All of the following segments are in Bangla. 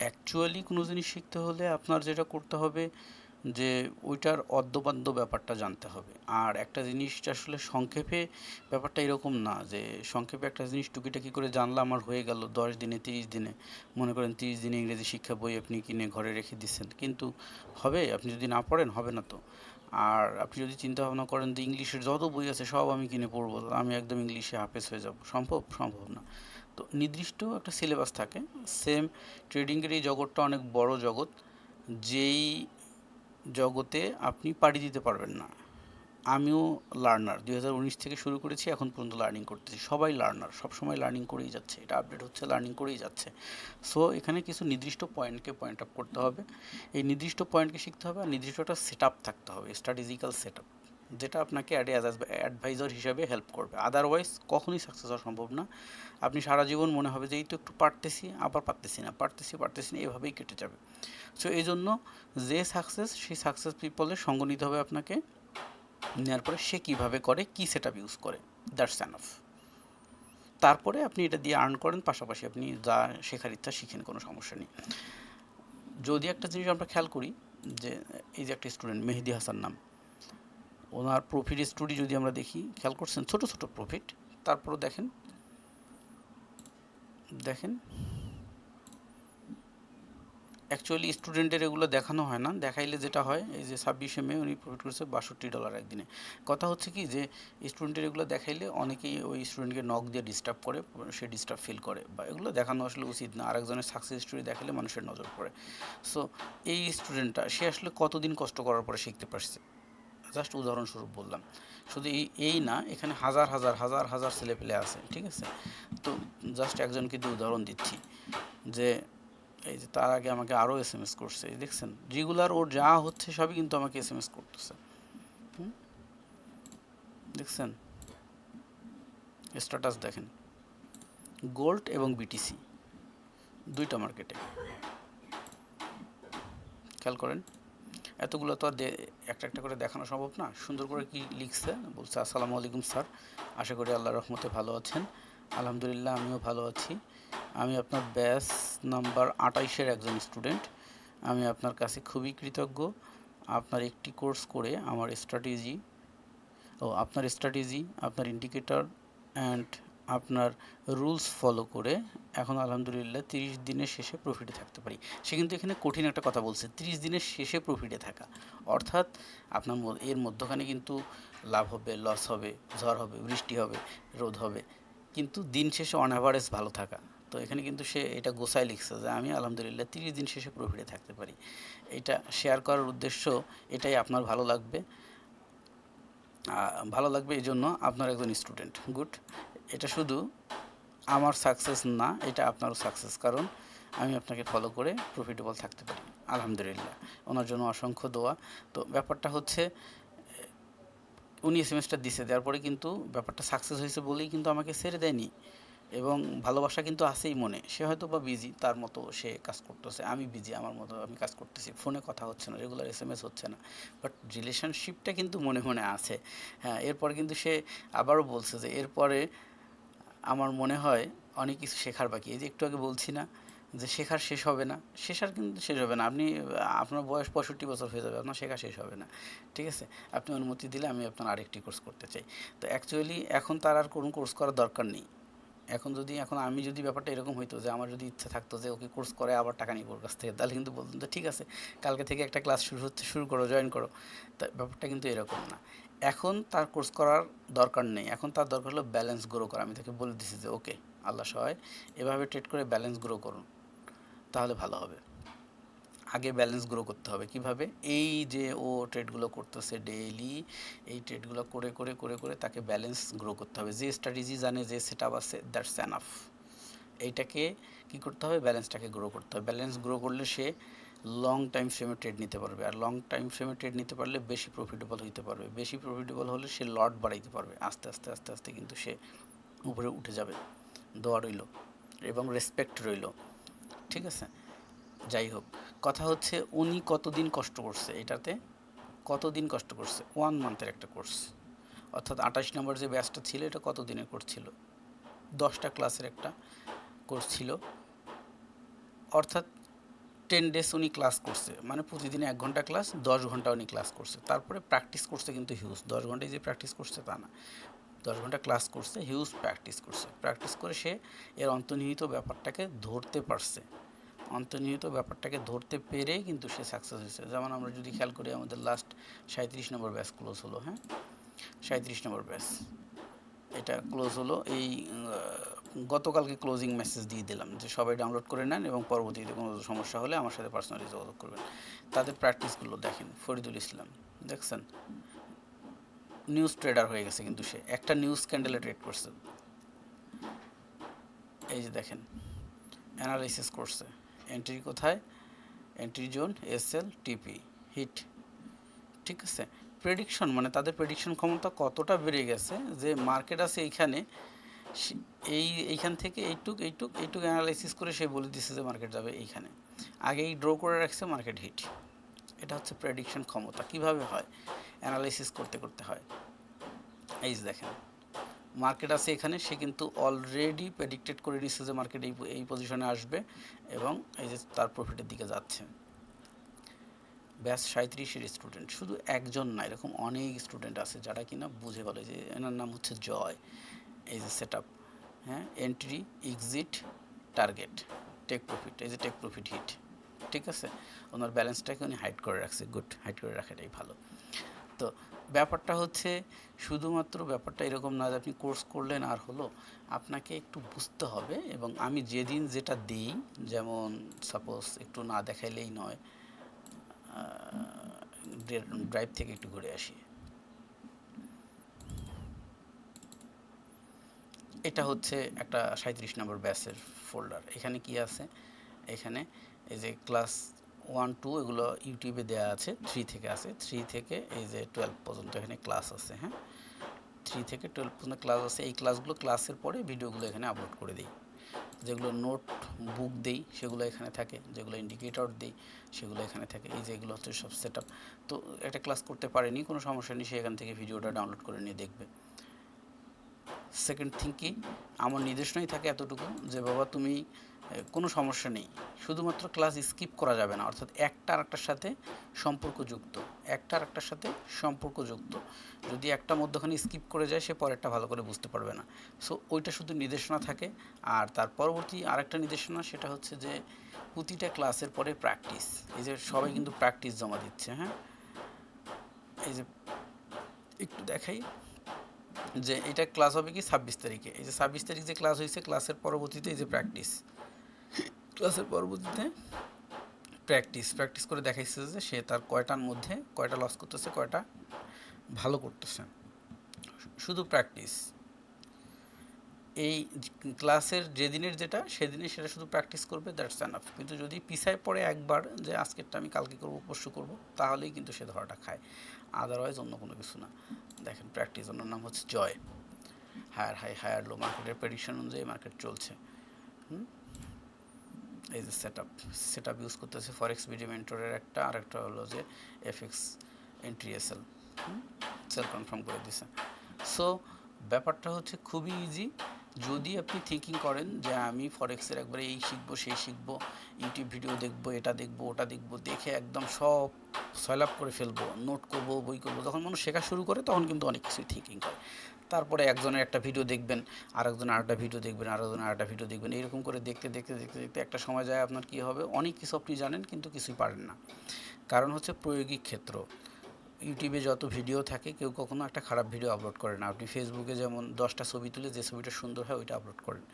অ্যাকচুয়ালি কোনো জিনিস শিখতে হলে আপনার যেটা করতে হবে যে ওইটার অদ্যপাদ্য ব্যাপারটা জানতে হবে। আর একটা জিনিস আসলে সংক্ষেপে ব্যাপারটা এরকম না যে সংক্ষেপে একটা জিনিস টুকিটাকি করে জানলাম আমার হয়ে গেল দশ দিনে, তিরিশ দিনে। মনে করেন তিরিশ দিনে ইংরেজি শিক্ষা বই আপনি কিনে ঘরে রেখে দিচ্ছেন কিন্তু হবে, আপনি যদি না পড়েন হবে না তো। আর আপনি যদি চিন্তা ভাবনা করেন যে ইংলিশের যত বই আছে সব আমি কিনে পড়ব, আমি একদম ইংলিশে হাফেজ হয়ে যাব। সম্ভব? সম্ভব না। তো নির্দিষ্ট একটা সিলেবাস থাকে। সেম ট্রেডিংয়ের এই জগৎটা অনেক বড় জগৎ, যেই জগতে আপনি পাড়ি দিতে পারবেন না। আমিও লার্নার দুই থেকে শুরু করেছি, এখন পর্যন্ত লার্নিং করতেছি। সবাই লার্নার সবসময় লার্নিং করেই যাচ্ছে। এটা আপডেট হচ্ছে লার্নিং করেই যাচ্ছে। সো এখানে কিছু নির্দিষ্ট পয়েন্টকে পয়েন্ট আপ করতে হবে। এই নির্দিষ্ট পয়েন্টকে শিখতে হবে আর নির্দিষ্ট একটা সেট থাকতে হবে স্ট্র্যাটেজিক্যাল সেট আপ যেটা আপনাকে অ্যাডভাইজার হিসাবে হেল্প করবে। আদারওয়াইজ কখনোই সাকসেস হওয়া সম্ভব না। আপনি সারা জীবন মনে হবে যে, এই তো একটু পারতেছি, আবার পারতেছি না, পারতেছি পারতেছি না। এভাবেই কেটে যাবে। সো এই জন্য যে সাকসেস সেই সাকসেস পিপলের সঙ্গ নিতে হবে আপনাকে। নেওয়ার পরে সে কীভাবে করে, কী সেট ইউজ করে দ্যাটস অ্যানফ তারপরে আপনি এটা দিয়ে আর্ন করেন, পাশাপাশি আপনি যা শেখার ইচ্ছা শিখেন, কোনো সমস্যা নেই। যদি একটা জিনিস আমরা খেয়াল করি যে, এই যে একটা স্টুডেন্ট মেহেদি হাসান নাম ওনার প্রফিট স্টোরি যদি আমরা দেখি, খেয়াল করছেন ছোট ছোট প্রফিট তারপরও দেখেন দেখেন অ্যাকচুয়ালি স্টুডেন্টের এগুলো দেখানো হয় না, দেখাইলে যেটা হয়, এই যে ছাব্বিশে মে উনি প্রফিট করেছে বাষট্টি ডলার একদিনে। কথা হচ্ছে কি যে স্টুডেন্টের এগুলো দেখাইলে অনেকেই ওই স্টুডেন্টকে নক দিয়ে ডিস্টার্ব করে, সে ডিস্টার্ব ফিল করে, বা এগুলো দেখানো আসলে উচিত না, আরেকজনের সাকসেস স্টোরি দেখালে মানুষের নজর পড়ে। সো এই স্টুডেন্টটা সে আসলে কতদিন কষ্ট করার পরে শিখতে পারছে? জাস্ট উদাহরণস্বরূপ বললাম। শুধু এই না, এখানে হাজার হাজার হাজার হাজার ছেলেপেলে আছে, ঠিক আছে? তো জাস্ট একজনকে দিয়ে উদাহরণ দিচ্ছি যে, এই যে তার আগে আমাকে আরও এস এম এস করছে দেখছেন? রেগুলার ওর যা হচ্ছে সবই কিন্তু আমাকে এস এম এস করতেছে দেখছেন? স্ট্যাটাস দেখেন। গোল্ড এবং বিটিসি দুইটা মার্কেটে খেয়াল করেন? এতগুলো তো আর একটা একটা করে দেখানো সম্ভব না। সুন্দর করে কি লিখছে? বলছে, আসসালামু আলাইকুম, স্যার। আশা করি আল্লাহ রহমতে ভালো আছেন। আলহামদুলিল্লাহ, আমিও ভালো আছি। আমি আপনার ব্যাচ নাম্বার আটাইশের একজন স্টুডেন্ট। আমি আপনার কাছে খুবই কৃতজ্ঞ। আপনার একটি কোর্স করে আমার স্ট্র্যাটেজি ও আপনার স্ট্র্যাটেজি, আপনার ইন্ডিকেটর অ্যান্ড আপনার রুলস ফলো করে এখন আলহামদুলিল্লাহ তিরিশ দিনের শেষে প্রফিটে থাকতে পারি। সে কিন্তু এখানে কঠিন একটা কথা বলছে, তিরিশ দিনের শেষে প্রফিটে থাকা। অর্থাৎ আপনার এর মধ্যখানে কিন্তু লাভ হবে লস হবে, ঝড় হবে, বৃষ্টি হবে, রোদ হবে। কিন্তু দিন শেষে অন অ্যাভারেজ ভালো থাকা। তো এখানে কিন্তু সে এটা গোসাই লিখছে যে আমি আলহামদুলিল্লাহ তিরিশ দিন শেষে প্রফিটে থাকতে পারি। এটা শেয়ার করার উদ্দেশ্য এটাই আপনার ভালো লাগবে। ভালো লাগবে এই জন্য আপনার একজন স্টুডেন্ট গুড এটা শুধু আমার সাকসেস না, এটা আপনারও সাকসেস কারণ আমি আপনাকে ফলো করে প্রফিটেবল থাকতে পারি। আলহামদুলিল্লাহ, ওনার জন্য অসংখ্য দোয়া। তো ব্যাপারটা হচ্ছে, উনি এসএমএসটা দিছে, দেওয়ার পরে কিন্তু ব্যাপারটা সাকসেস হয়েছে বলেই কিন্তু আমাকে ছেড়ে দেয়নি। এবং ভালোবাসা কিন্তু আছেই মনে। সে হয়তো বা বিজি তার মতো সে কাজ করতেছে। আমি বিজি আমার মতো আমি কাজ করতেছি। ফোনে কথা হচ্ছে না রেগুলার এস এম এস হচ্ছে না। বাট রিলেশনশিপটা কিন্তু মনে মনে আছে। হ্যাঁ এরপর কিন্তু সে আবারও বলছে যে, এরপরে আমার মনে হয় অনেক কিছু শেখার বাকি। এই যে একটু আগে বলছি না যে শেখার শেষ হবে না শেখার কিন্তু শেষ হবে না। আপনি, আপনার বয়স পঁয়ষট্টি বছর হয়ে যাবে, আপনার শেখা শেষ হবে না। ঠিক আছে? আপনি অনুমতি দিলে আমি আপনার আরেকটি কোর্স করতে চাই। তো অ্যাকচুয়ালি এখন তার আর কোনো কোর্স করার দরকার নেই। এখন যদি, এখন আমি যদি ব্যাপারটা এরকম হইতো যে আমার যদি ইচ্ছা থাকতো যে ওকে কোর্স করে আবার টাকা নিব ওর কাছ থেকে, তাহলে কিন্তু বলতাম যে ঠিক আছে, কালকে থেকে একটা ক্লাস শুরু হচ্ছে, শুরু করো জয়েন করো। তা ব্যাপারটা কিন্তু এরকম না। এখন তার কোর্স করার দরকার নেই। এখন তার দরকার হলো ব্যালেন্স গ্রো করা। আমি তাকে বলে দিছি যে, ওকে, আল্লাহ সহায়, এভাবে ট্রেড করে ব্যালেন্স গ্রো করুন, তাহলে ভালো হবে। আগে ব্যালেন্স গ্রো করতে হবে। কীভাবে? এই যে ও ট্রেডগুলো করতেছে ডেইলি এই ট্রেডগুলো করে করে করে করে তাকে ব্যালেন্স গ্রো করতে হবে। যে স্ট্র্যাটেজি জানে, যে সেট আপ আছে দ্যাটস অ্যানাফ এইটাকে কি করতে হবে? ব্যালেন্সটাকে গ্রো করতে হবে। ব্যালেন্স গ্রো করলে সে লং টাইম ফ্রেমে ট্রেড নিতে পারবে। আর লং টাইম ফ্রেমে ট্রেড নিতে পারলে বেশি প্রফিটেবল হইতে পারবে। বেশি প্রফিটেবল হলে সে লট বাড়াইতে পারবে। আস্তে আস্তে আস্তে আস্তে কিন্তু সে উপরে উঠে যাবে। দোয়া রইল এবং রেসপেক্ট রইল। ঠিক আছে? যাই হোক, কথা হচ্ছে উনি কতদিন কষ্ট করছে এটাতে? কতদিন কষ্ট করছে? ওয়ান মান্থের একটা কোর্স অর্থাৎ আঠাশ নম্বর যে ব্যাচটা ছিল, এটা কত দিনের কোর্স ছিল? দশটা ক্লাসের একটা কোর্স ছিল। অর্থাৎ টেন ডেজ উনি ক্লাস করছে। মানে প্রতিদিন এক ঘণ্টা ক্লাস দশ ঘণ্টা উনি ক্লাস করছে। তারপরে প্র্যাকটিস করছে কিন্তু হিউজ দশ ঘন্টায় যে প্র্যাকটিস করছে তা না। দশ ঘণ্টা ক্লাস করছে হিউজ প্র্যাকটিস করছে। প্র্যাকটিস করে সে এর অন্তর্নিহিত ব্যাপারটাকে ধরতে পারছে। অন্তর্নিহিত ব্যাপারটাকে ধরতে পেরে কিন্তু সে সাকসেস হয়েছে। যেমন আমরা যদি খেয়াল করি আমাদের লাস্ট সাঁত্রিশ নম্বর ব্যাচ ক্লোজ হলো হ্যাঁ? সাঁত্রিশ নম্বর ব্যাচ এটা ক্লোজ হলো এই গতকালকে ক্লোজিং মেসেজ দিয়ে দিলাম যে সবাই ডাউনলোড করে নেন এবং পরবর্তীতে কোনো সমস্যা হলে আমার সাথে পার্সোনালি যোগাযোগ করবেন। তাদের প্র্যাকটিসগুলো দেখেন, ফরিদুল ইসলাম, দেখছেন? নিউজ ট্রেডার হয়ে গেছে কিন্তু সে, একটা নিউজ ক্যান্ডেলে ট্রেড করছে। এই যে দেখেন অ্যানালাইসিস করছে এন্ট্রি কোথায়? Entry zone S L TP hit ঠিক আছে? প্রেডিকশন মানে তাদের প্রেডিকশন ক্ষমতা কতটা বেড়ে গেছে যে মার্কেট আছে এইখানে এই, এইখান থেকে এইটুক এইটুক এইটুক অ্যানালাইসিস করে সে বলে দিচ্ছে যে মার্কেট যাবে এইখানে। আগেই ড্র করে রাখছে মার্কেট হিট এটা হচ্ছে প্রেডিকশন ক্ষমতা। কীভাবে হয়? অ্যানালাইসিস করতে করতে হয়। এই দেখেন মার্কেট আছে এখানে, সে কিন্তু অলরেডি প্রেডিক্টেড করে নিচ্ছে যে মার্কেট এই এই পজিশনে আসবে এবং এই যে তার প্রফিটের দিকে যাচ্ছে। ব্যাস সাঁত্রিশের স্টুডেন্ট শুধু একজন না, এরকম অনেক স্টুডেন্ট আছে যারা কিনা বুঝে বলে যে এনার নাম হচ্ছে জয়। এই যে সেট আপ হ্যাঁ? Entry exit target take profit এই যে টেক প্রফিট হিট ঠিক আছে? ওনার ব্যালেন্সটাকে উনি হাইড করে রাখছে গুড হাইড করে রাখাটাই ভালো। তো ব্যাপারটা হচ্ছে, শুধুমাত্র ব্যাপারটা এরকম না যে আপনি কোর্স করলেন আর হলো, আপনাকে একটু বুঝতে হবে এবং আমি যেদিন যেটা দিই, যেমন সাপোজ একটু না দেখাইলেই নয় ড্রাইভ থেকে একটু ঘুরে আসি। এটা হচ্ছে একটা সাঁত্রিশ নম্বর ব্যাচের ফোল্ডার এখানে কি আছে? এখানে এই যে ক্লাস ওয়ান টু এগুলো ইউটিউবে দেওয়া আছে থ্রি থেকে আছে। থ্রি থেকে এই যে টুয়েলভ পর্যন্ত এখানে ক্লাস আছে হ্যাঁ? থ্রি থেকে টুয়েলভ পর্যন্ত ক্লাস আছে। এই ক্লাসগুলো ক্লাসের পরে ভিডিওগুলো এখানে আপলোড করে দিই। যেগুলো নোট বুক দেই, সেগুলো এখানে থাকে। যেগুলো ইন্ডিকেটর দিই, সেগুলো এখানে থাকে। এই যে এগুলো হচ্ছে সব সেট তো একটা ক্লাস করতে পারেনি, কোনো সমস্যা নেই। সে এখান থেকে ভিডিওটা ডাউনলোড করে নিয়ে দেখবে। সেকেন্ড থিঙ্কিং আমার নির্দেশনাই থাকে এতটুকু যে, বাবা, তুমি কোনো সমস্যা নেই। শুধুমাত্র ক্লাস স্কিপ করা যাবে না। অর্থাৎ একটা আরেকটার সাথে সম্পর্কযুক্ত, একটা আরেকটার সাথে সম্পর্কযুক্ত। যদি একটা মধ্যখানে স্কিপ করে যায়, সে পরেরটা ভালো করে বুঝতে পারবে না। সো ওইটা শুধু নির্দেশনা থাকে। আর তার পরবর্তী আরেকটা নির্দেশনা সেটা হচ্ছে যে, প্রতিটা ক্লাসের পরে প্র্যাকটিস এই যে, সবাই কিন্তু প্র্যাকটিস জমা দিচ্ছে হ্যাঁ? এই যে, একটু দেখাই। যে এটা ক্লাস হবে কি ছাব্বিশ তারিখে। এই যে ছাব্বিশ তারিখ যে ক্লাস হয়েছে ক্লাসের পরবর্তীতে এই যে প্র্যাকটিস ক্লাসের পরবর্তীতে প্র্যাকটিস প্র্যাকটিস করে দেখাইছে যে সে তার কয়টার মধ্যে কয়টা লস করতেছে, কয়টা ভালো করতেছে। শুধু প্র্যাকটিস এই ক্লাসের যেদিনের যেটা, সেদিনে সেটা শুধু প্র্যাকটিস করবে দ্যাটস এনাফ কিন্তু যদি পিছায় পড়ে একবার যে আজকেরটা আমি কালকে করব, পরশু করব, তাহলেই কিন্তু সে ধরাটা খায়। আদারওয়াইজ অন্য কোনো কিছু না। দেখেন প্র্যাকটিস ওনার নাম হচ্ছে Joy. Higher high higher low মার্কেটের প্রেডিকশন অনুযায়ী মার্কেট চলছে? এই যে set up set up use করতেছে ফরেক্স বিডি মেন্টরের একটা আর একটা হলো যে FX entry SL sell confirm করে দিছে। সো ব্যাপারটা হচ্ছে খুবই ইজি যদি আপনি থিঙ্কিং করেন যে আমি ফরেক্সের একবারে এই শিখব, সেই শিখব ইউটিউব ভিডিও দেখব, এটা দেখব, ওটা দেখব, দেখে একদম সব সয়লাপ করে ফেলব নোট করব, বই করব, যখন মানুষ শেখা শুরু করে তখন কিন্তু অনেক কিছুই থিঙ্কিং করে তারপরে একজনের একটা ভিডিও দেখবেন আরেকজনের আরেকটা ভিডিও দেখবেন আরেকজনের আরেকটা ভিডিও দেখবেন এইরকম করে দেখতে দেখতে দেখতে দেখতে একটা সময় যায় আপনার কী হবে? অনেক কিছু আপনি জানেন কিন্তু কিছুই পারেন না। কারণ হচ্ছে প্রয়োগিক ক্ষেত্র। ইউটিউবে যত ভিডিও থাকে, কেউ কখনো একটা খারাপ ভিডিও আপলোড করে না। আপনি ফেসবুকে যেমন দশটা ছবি তুলে যে ছবিটা সুন্দর হয়, ওইটা আপলোড করেন।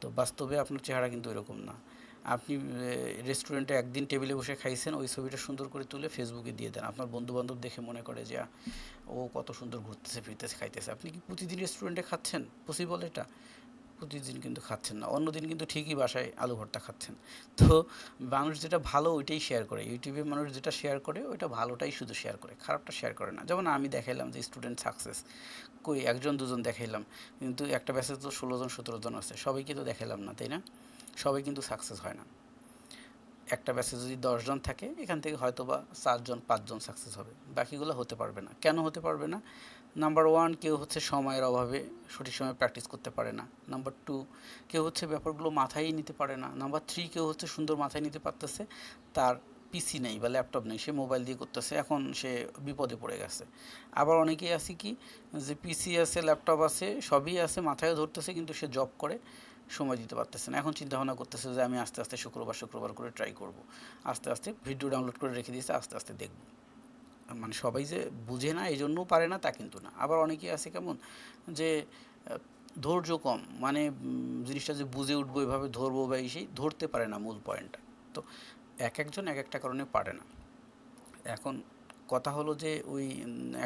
তো বাস্তবে আপনার চেহারা কিন্তু এরকম না। আপনি রেস্টুরেন্টে একদিন টেবিলে বসে খাইছেন, ওই ছবিটা সুন্দর করে তুলে ফেসবুকে দিয়ে দেন। আপনার বন্ধু বান্ধব দেখে মনে করে যে ও কত সুন্দর ঘুরতেছে, ফিরতেছে, খাইতেছে। আপনি কি প্রতিদিন রেস্টুরেন্টে খাচ্ছেন? পসিবল এটা? প্রতিদিন কিন্তু খাচ্ছেন না। অন্যদিন কিন্তু ঠিকই বাসায় আলু ভর্তা খাচ্ছেন। তো মানুষ যেটা ভালো ওইটাই শেয়ার করে। ইউটিউবে মানুষ যেটা শেয়ার করে, ওইটা ভালোটাই শুধু শেয়ার করে। খারাপটা শেয়ার করে না। যেমন আমি দেখাইলাম যে স্টুডেন্ট সাকসেস কই একজন, দুজন দেখাইলাম। কিন্তু একটা ব্যাচে তো ষোলো জন, সতেরো জন আছে। সবাইকে তো দেখাইলাম না, তাই না? সবাই কিন্তু সাকসেস হয় না। একটা ব্যাচে যদি দশজন থাকে, এখান থেকে হয়তো বা চারজন, পাঁচজন সাকসেস হবে। বাকিগুলো হতে পারবে না। কেন হতে পারবে না? নাম্বার ওয়ান কেউ হচ্ছে সময়ের অভাবে সঠিক সময়ে প্র্যাকটিস করতে পারে না। নাম্বার টু কেউ হচ্ছে ব্যাপারগুলো মাথায় নিতে পারে না। নাম্বার থ্রি কেউ হচ্ছে সুন্দর মাথায় নিতে পারতেছে, তার পিসি নেই বা ল্যাপটপ নেই, সে মোবাইল দিয়ে করতেছে, এখন সে বিপদে পড়ে গেছে। আবার অনেকেই আছে কি, যে পিসি আছে ল্যাপটপ আছে, সবই আছে মাথায় ধরতেছে, কিন্তু সে জব করে সময় দিতে পারতেছে না। এখন চিন্তা ভাবনা করতেছে যে আমি আস্তে আস্তে শুক্রবার শুক্রবার করে ট্রাই করব। আস্তে আস্তে ভিডিও ডাউনলোড করে রেখে দিয়েছে, আস্তে আস্তে দেখব। মানে সবাই যে বুঝে না এই জন্যও পারে না, তা কিন্তু না। আবার অনেকেই আছে কেমন যে ধৈর্য কম মানে জিনিসটা যে বুঝে উঠবো, এভাবে ধরবো বা এই সেই, ধরতে পারে না মূল পয়েন্টটা তো এক একজন এক একটা কারণে পারে না। এখন কথা হলো যে, ওই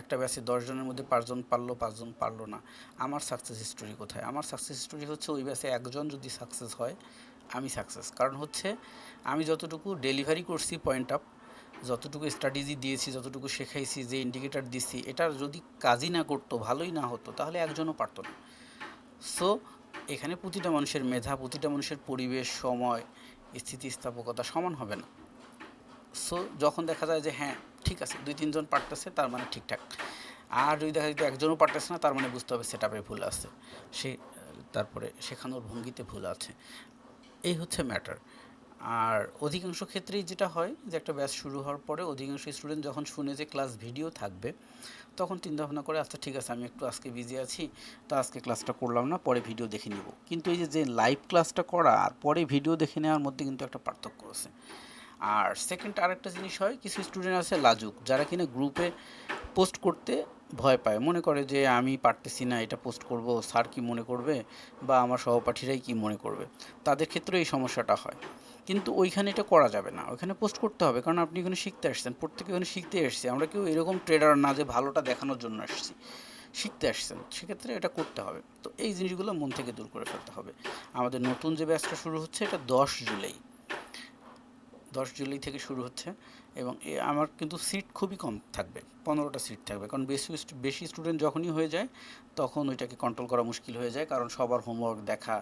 একটা ব্যাচে দশজনের মধ্যে পাঁচজন পারল পাঁচজন পারল না। আমার সাকসেস হিস্টোরি কোথায়? আমার সাকসেস হিস্টোরি হচ্ছে, ওই ব্যাচে একজন যদি সাকসেস হয়, আমি সাকসেস কারণ হচ্ছে, আমি যতটুকু ডেলিভারি করছি পয়েন্ট আপ যতটুকু স্ট্র্যাটেজি দিয়েছি, যতটুকু শেখাইছি, যে ইন্ডিকেটার দিচ্ছি এটার যদি কাজই না করতো, ভালোই না হতো, তাহলে একজনও পারতো না। সো এখানে প্রতিটা মানুষের মেধা, প্রতিটা মানুষের পরিবেশ, সময়, স্থিতিস্থাপকতা সমান হবে না। সো যখন দেখা যায় যে হ্যাঁ ঠিক আছে, দুই, তিনজন পারতেছে, তার মানে ঠিকঠাক। আর যদি দেখা যায় একজনও পারতেছে না, তার মানে বুঝতে হবে সেট আপে ভুল আছে। সে, তারপরে শেখানোর ভঙ্গিতে ভুল আছে। এই হচ্ছে ম্যাটার আর অধিকাংশ ক্ষেত্রেই যেটা হয় যে একটা ব্যাচ শুরু হওয়ার পরে অধিকাংশ স্টুডেন্ট যখন শুনে যে ক্লাস ভিডিও থাকবে, তখন চিন্তা ভাবনা করে আচ্ছা ঠিক আছে, আমি একটু আজকে বিজি আছি, তো আজকে ক্লাসটা করলাম না, পরে ভিডিও দেখে নিব। কিন্তু এই যে লাইভ ক্লাসটা করা, আর পরে ভিডিও দেখে নেওয়ার মধ্যে কিন্তু একটা পার্থক্য আছে। আর সেকেন্ড আরেকটা জিনিস হয়, কিছু স্টুডেন্ট আছে লাজুক, যারা কিনা গ্রুপে পোস্ট করতে ভয় পায়। মনে করে যে, আমি পারতেছি না, এটা পোস্ট করব স্যার কি মনে করবে? বা আমার সহপাঠীরাই কি মনে করবে? তাদের ক্ষেত্রে এই সমস্যাটা হয়। কিন্তু ওইখানে এটা করা যাবে না। ওইখানে পোস্ট করতে হবে, কারণ আপনি ওখানে শিখতে আসছেন। প্রত্যেকে ওখানে শিখতে এসেছে। আমরা কেউ এরকম ট্রেডার না যে ভালোটা দেখানোর জন্য আসছি। শিখতে আসছেন। সেক্ষেত্রে এটা করতে হবে। তো এই জিনিসগুলো মন থেকে দূর করে ফেলতে হবে। আমাদের নতুন যে ব্যাচটা শুরু হচ্ছে, এটা দশ জুলাই। দশ জুলাই থেকে শুরু হচ্ছে। এবং আমার কিন্তু সিট খুবই কম থাকবে, পনেরোটা সিট থাকবে। কারণ বেশি বেশি স্টুডেন্ট যখনই হয়ে যায়, তখন ওইটাকে কন্ট্রোল করা মুশকিল হয়ে যায়। কারণ সবার হোমওয়ার্ক দেখা,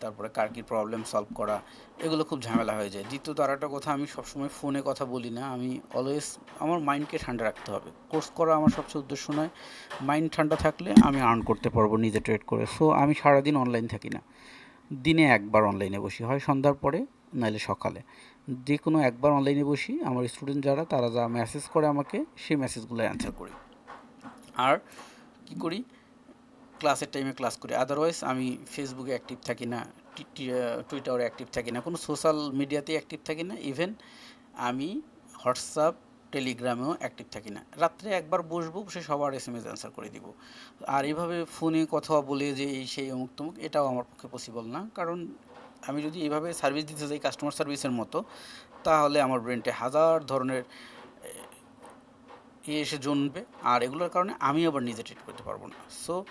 তারপরে কার কী প্রবলেম সলভ করা, এগুলো খুব ঝামেলা হয়ে যায়। দ্বিতীয়ত আর একটা কথা, আমি সবসময় ফোনে কথা বলি না। আমি অলওয়েজ আমার মাইন্ডকে ঠান্ডা রাখতে হবে। কোর্স করা আমার সবচেয়ে উদ্দেশ্য নয়। মাইন্ড ঠান্ডা থাকলে আমি আর্ন করতে পারব নিজে ট্রেড করে। সো আমি সারাদিন অনলাইন থাকি না। দিনে একবার অনলাইনে বসি। হয় সন্ধ্যার পরে, নাইলে সকালে। যে কোনো একবার অনলাইনে বসি, আমার স্টুডেন্ট যারা, তারা যা মেসেজ করে আমাকে, সেই মেসেজগুলো অ্যান্সার করি। আর কি করি? ক্লাসের টাইমে ক্লাস করি। আদারওয়াইজ আমি ফেসবুকে অ্যাক্টিভ থাকি না টুইটারে অ্যাক্টিভ থাকি না, কোনো সোশ্যাল মিডিয়াতে অ্যাক্টিভ থাকি না ইভেন আমি হোয়াটসঅ্যাপ টেলিগ্রামেও অ্যাক্টিভ থাকি না। রাত্রে একবার বসবো সে সবার এস এম এস অ্যান্সার করে দিব। আর এইভাবে ফোনে কথা বলে যে, এই, সেই অমুক তমুক এটাও আমার পক্ষে পসিবল না। কারণ আমি যদি এইভাবে সার্ভিস দিতে যাই কাস্টমার সার্ভিসের মতো, তাহলে আমার ব্রেনটে হাজার ধরনের ইয়ে এসে জন্মবে আর এগুলোর কারণে আমি আবার নিজে ট্রিট করতে পারব না। সো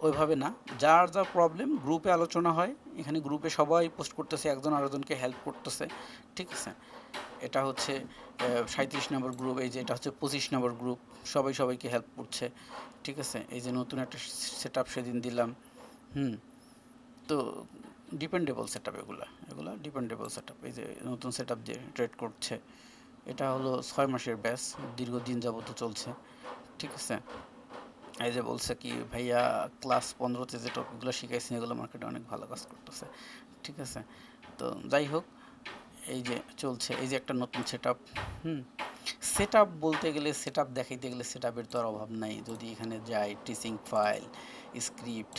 ওইভাবে না। যার যা প্রবলেম গ্রুপে আলোচনা হয়। এখানে গ্রুপে সবাই পোস্ট করতেছে, একজন আরেকজনকে হেল্প করতেছে। ঠিক আছে? এটা হচ্ছে সাঁত্রিশ নম্বর গ্রুপ এই যে এটা হচ্ছে পঁচিশ নম্বর গ্রুপ সবাই সবাইকে হেল্প করছে। ঠিক আছে? এই যে নতুন একটা সেট আপ সেদিন দিলাম। হুম। তো ডিপেন্ডেবল সেট আপ এগুলো এগুলো ডিপেন্ডেবল সেট আপ এই যে নতুন সেট আপ দিয়ে ট্রেড করছে, এটা হলো ছয় মাসের ব্যাচ দীর্ঘদিন যাবত চলছে, ঠিক আছে? এই যে বলছে কি, ভাইয়া ক্লাস পনেরোতে যে টপিকগুলো শিখাইছেন, এগুলো মার্কেটে অনেক ভালো কাজ করতেছে। ঠিক আছে? তো যাই হোক, এই যে চলছে, এই যে একটা নতুন set up hmm? Set up বলতে গেলে সেট আপ দেখাইতে গেলে সেট আপের তো আর অভাব নাই। যদি এখানে যাই টিচিং ফাইল স্ক্রিপ্ট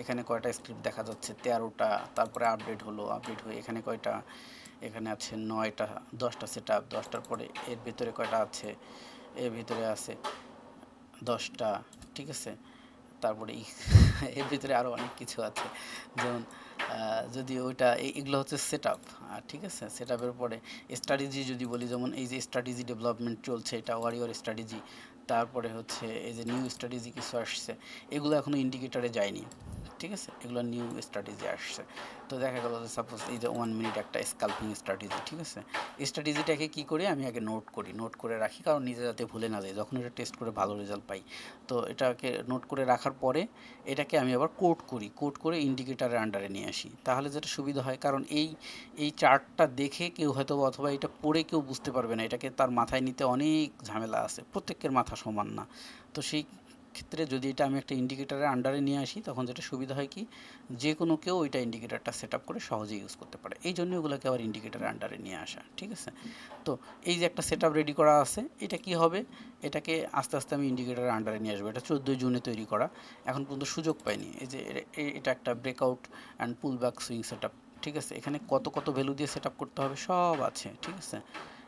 এখানে কয়টা স্ক্রিপ্ট দেখা যাচ্ছে? তেরোটা, তারপরে আপডেট হলো আপডেট হয়ে এখানে কয়টা? এখানে আছে নয়টা, দশটা সেট আপ দশটার পরে এর ভিতরে কয়টা আছে? এর ভিতরে আছে দশটা, ঠিক আছে? তারপরে এর ভিতরে আরও অনেক কিছু আছে। যেমন যদি ওইটা এগুলো হচ্ছে সেট আপ ঠিক আছে? সেট আপের পরে স্ট্র্যাটেজি যদি বলি, যেমন এই যে স্ট্র্যাটেজি ডেভেলপমেন্ট চলছে, এটা ওয়ারিয়র স্ট্র্যাটেজি তারপরে হচ্ছে এই যে নিউ স্ট্র্যাটেজি কিছু আসছে, এগুলো এখনও ইন্ডিকেটারে যায়নি। ঠিক আছে? এগুলো নিউ স্ট্র্যাটেজি আসছে। তো দেখা গেল যে সাপোজ এই যে ওয়ান মিনিট একটা স্কাল্পিং স্ট্র্যাটেজি ঠিক আছে? স্ট্র্যাটেজিটাকে কী করি? আমি আগে নোট করি। নোট করে রাখি, কারণ নিজে যাতে ভুলে না যায় যখন এটা টেস্ট করে ভালো রেজাল্ট পাই। তো এটাকে নোট করে রাখার পরে এটাকে আমি আবার কোট করি। কোট করে ইন্ডিকেটারের আন্ডারে নিয়ে আসি। তাহলে যেটা সুবিধা হয়, কারণ এই এই চার্টটা দেখে কেউ হয়তো অথবা এটা পড়ে কেউ বুঝতে পারবে না। এটাকে তার মাথায় নিতে অনেক ঝামেলা আছে। প্রত্যেকের মাথা সমান না। তো সেই ক্ষেত্রে যদি এটা আমি একটা ইন্ডিকেটারের আন্ডারে নিয়ে আসি, তখন যেটা সুবিধা হয় কি? যে কোনো কেউ ওইটা ইন্ডিকেটারটা সেট করে সহজেই ইউজ করতে পারে। এই জন্য ওগুলোকে আবার ইন্ডিকেটারের আন্ডারে নিয়ে আসা, ঠিক আছে? তো এই যে একটা সেট রেডি করা আছে, এটা কি হবে? এটাকে আস্তে আস্তে আমি ইন্ডিকেটারের আন্ডারে নিয়ে আসব। এটা চোদ্দোই জুনে তৈরি করা। এখন পর্যন্ত সুযোগ পাইনি। এই যে এটা একটা breakout and pull back swing set ঠিক আছে? এখানে কত কত ভ্যালু দিয়ে সেট করতে হবে? সব আছে, ঠিক আছে?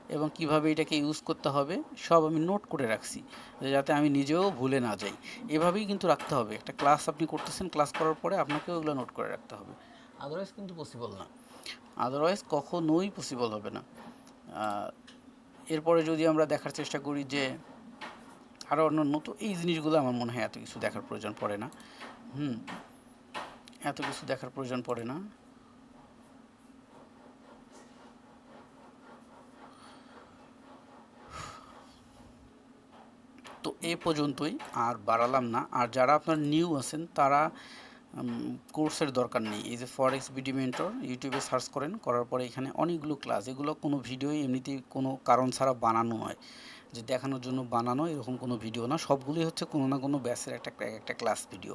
এবং কীভাবে এটাকে ইউজ করতে হবে, সব আমি নোট করে রাখছি, যাতে আমি নিজেও ভুলে না যাই। এভাবেই কিন্তু রাখতে হবে। একটা ক্লাস আপনি করতেছেন ক্লাস করার পরে আপনাকেও এগুলো নোট করে রাখতে হবে। আদারওয়াইজ কিন্তু পসিবল না। আদারওয়াইজ কখনোই পসিবল হবে না। এরপরে যদি আমরা দেখার চেষ্টা করি যে আরও অন্যান্য তো এই জিনিসগুলো আমার মনে হয় এত কিছু দেখার প্রয়োজন পড়ে না। হুম, এত কিছু দেখার প্রয়োজন পড়ে না। এ পর্যন্তই, আর বাড়ালাম না। আর যারা আপনার নিউ আছেন, তারা কোর্সের দরকার নেই। এই যে ফরেক্স বিডি মেন্টর ইউটিউবে সার্চ করেন, করার পরে এখানে অনেকগুলো ক্লাস এগুলো কোনো ভিডিও এমনিতেই কোনো কারণ ছাড়া বানানো হয় যে দেখানোর জন্য বানানো এরকম কোনো ভিডিও না। সবগুলোই হচ্ছে কোনো না কোনো ব্যাসের একটা একটা ক্লাস ভিডিও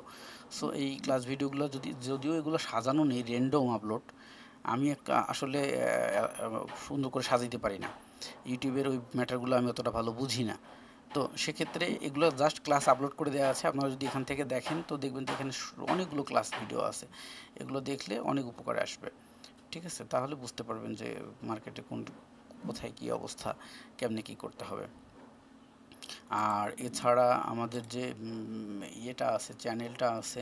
সো এই ক্লাস ভিডিওগুলো যদি, যদিও এগুলো সাজানো নেই র্যান্ডম আপলোড আমি আসলে সুন্দর করে সাজাইতে পারি না। ইউটিউবের ওই ম্যাটারগুলো আমি অতটা ভালো বুঝি না। তো সেক্ষেত্রে এগুলো জাস্ট ক্লাস আপলোড করে দেওয়া আছে। আপনারা যদি এখান থেকে দেখেন, তো দেখবেন তো এখানে অনেকগুলো ক্লাস ভিডিও আছে। এগুলো দেখলে অনেক উপকারে আসবে। ঠিক আছে? তাহলে বুঝতে পারবেন যে মার্কেটে কোন, কোথায় কী অবস্থা, কেমনে কী করতে হবে। আর এছাড়া আমাদের যে ইয়েটা আছে চ্যানেলটা আছে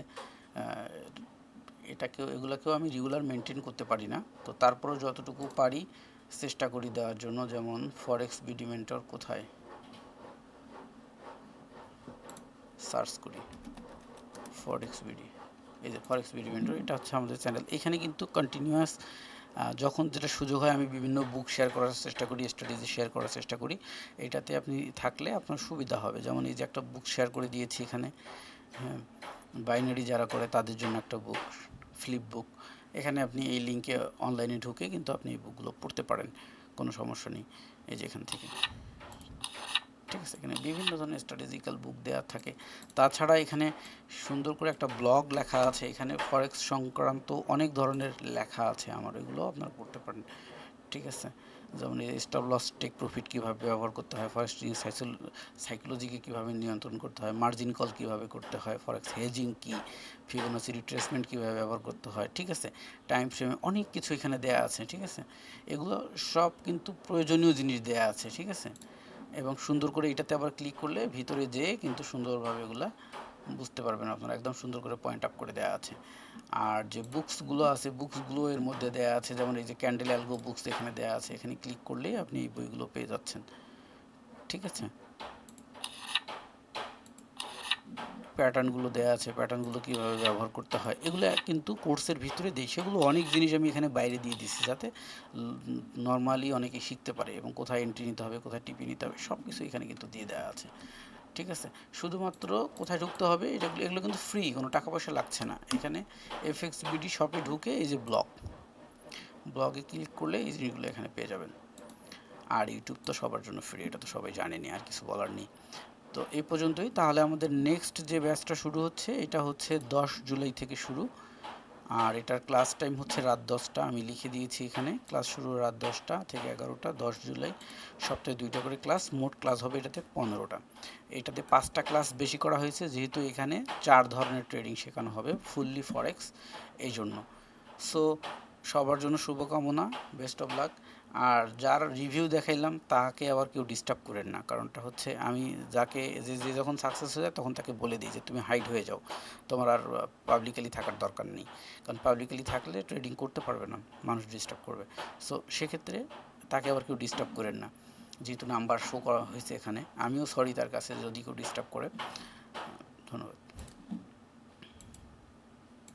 এটাকেও, এগুলোকেও আমি রেগুলার মেনটেন করতে পারি না। তো তারপরেও যতটুকু পারি, চেষ্টা করি দেওয়ার জন্য। যেমন ফরেক্স বিডি মেন্টর কোথায়? সার্চ করি। ফরেক্স বিডি এই যে ফরেক্স বিডি মেন্টর এটা হচ্ছে আমাদের চ্যানেল এখানে কিন্তু কন্টিনিউয়াস যখন যেটা সুযোগ হয়, আমি বিভিন্ন বুক শেয়ার করার চেষ্টা করি স্ট্র্যাটেজি শেয়ার করার চেষ্টা করি। এটাতে আপনি থাকলে আপনার সুবিধা হবে। যেমন এই যে একটা বুক শেয়ার করে দিয়েছি এখানে হ্যাঁ বাইনারি যারা করে, তাদের জন্য একটা বুক ফ্লিপ বুক এখানে আপনি এই লিঙ্কে অনলাইনে ঢুকে কিন্তু আপনি এই বুকগুলো পড়তে পারেন। কোনো সমস্যা নেই। এই যে এখান থেকে। ঠিক আছে, এখানে বিভিন্ন ধরনের স্ট্র্যাটেজিক্যাল বুক দেওয়া থাকে। তাছাড়া এখানে সুন্দর করে একটা ব্লগ লেখা আছে, এখানে ফরেক্স সংক্রান্ত অনেক ধরনের লেখা আছে আমার, এগুলো আপনারা পড়তে পারেন। ঠিক আছে, যেমন স্টপ লস টেক প্রফিট কীভাবে ব্যবহার করতে হয় ফরেক্স সাইকোলজিকে কীভাবে নিয়ন্ত্রণ করতে হয় মার্জিন কল কীভাবে করতে হয় ফরেক্স হেজিং কী ফিবোনাচি রিট্রেসমেন্ট কীভাবে ব্যবহার করতে হয়, ঠিক আছে টাইম ফ্রেমে অনেক কিছু এখানে দেয়া আছে, ঠিক আছে, এগুলো সব কিন্তু প্রয়োজনীয় জিনিস দেয়া আছে, ঠিক আছে। এবং সুন্দর করে এটাতে আবার ক্লিক করলে ভিতরে যেয়ে কিন্তু সুন্দরভাবে এগুলা বুঝতে পারবেন আপনারা। একদম সুন্দর করে পয়েন্ট আপ করে দেওয়া আছে। আর যে বুকসগুলো আছে বুকসগুলো এর মধ্যে দেওয়া আছে, যেমন এই যে ক্যান্ডেল অ্যালগো বুকস এখানে দেওয়া আছে। এখানে ক্লিক করলেই আপনি এই বইগুলো পেয়ে যাচ্ছেন। ঠিক আছে? প্যাটার্নগুলো দেওয়া আছে প্যাটার্নগুলো কীভাবে ব্যবহার করতে হয়, এগুলো কিন্তু কোর্সের ভিতরে দিই। সেগুলো অনেক জিনিস আমি এখানে বাইরে দিয়ে দিচ্ছি যাতে নর্মালি অনেকে শিখতে পারে এবং কোথায় এন্ট্রি নিতে হবে, কোথায় টিপি নিতে হবে সব কিছু এখানে কিন্তু দিয়ে দেওয়া আছে। ঠিক আছে? শুধুমাত্র কোথায় ঢুকতে হবে, এটা এগুলো কিন্তু ফ্রি কোনো টাকা পয়সা লাগছে না। এখানে এফএক্স বিডি শপে ঢুকে এই যে ব্লগ ব্লগে ক্লিক করলে এই জিনিসগুলো এখানে পেয়ে যাবেন। আর ইউটিউব তো সবার জন্য ফ্রি এটা তো সবাই জানেনি, আর কিছু বলার নেই। তো এই পর্যন্তই। তাহলে আমাদের নেক্সট যে ব্যাচটা শুরু হচ্ছে, এটা হচ্ছে দশ জুলাই থেকে শুরু। আর এটার ক্লাস টাইম হচ্ছে রাত দশটা। আমি লিখে দিয়েছি এখানে ক্লাস শুরু রাত দশটা থেকে এগারোটা, দশ জুলাই। সপ্তাহে দুইটা করে ক্লাস মোট ক্লাস হবে এটাতে পনেরোটা। এটাতে পাঁচটা ক্লাস বেশি করা হয়েছে, যেহেতু এখানে চার ধরনের ট্রেডিং শেখানো হবে ফুললি ফরেক্স এই জন্য সো সবার জন্য শুভকামনা বেস্ট অফ লাক আর যার রিভিউ দেখাইলাম, তাকে আবার কেউ ডিস্টার্ব করেন না। কারণটা হচ্ছে, আমি যাকে, যে যে যখন সাকসেস হয়ে যায়, তখন তাকে বলে দিই যে, তুমি হাইড হয়ে যাও। তোমার আর পাবলিকালি থাকার দরকার নেই। কারণ পাবলিকালি থাকলে ট্রেডিং করতে পারবে না, মানুষ ডিস্টার্ব করবে। সো সেক্ষেত্রে তাকে আবার কেউ ডিস্টার্ব করেন না। যেহেতু নাম্বার শো করা হয়েছে এখানে, আমিও সরি তার কাছে যদি কেউ ডিস্টার্ব করে। ধন্যবাদ।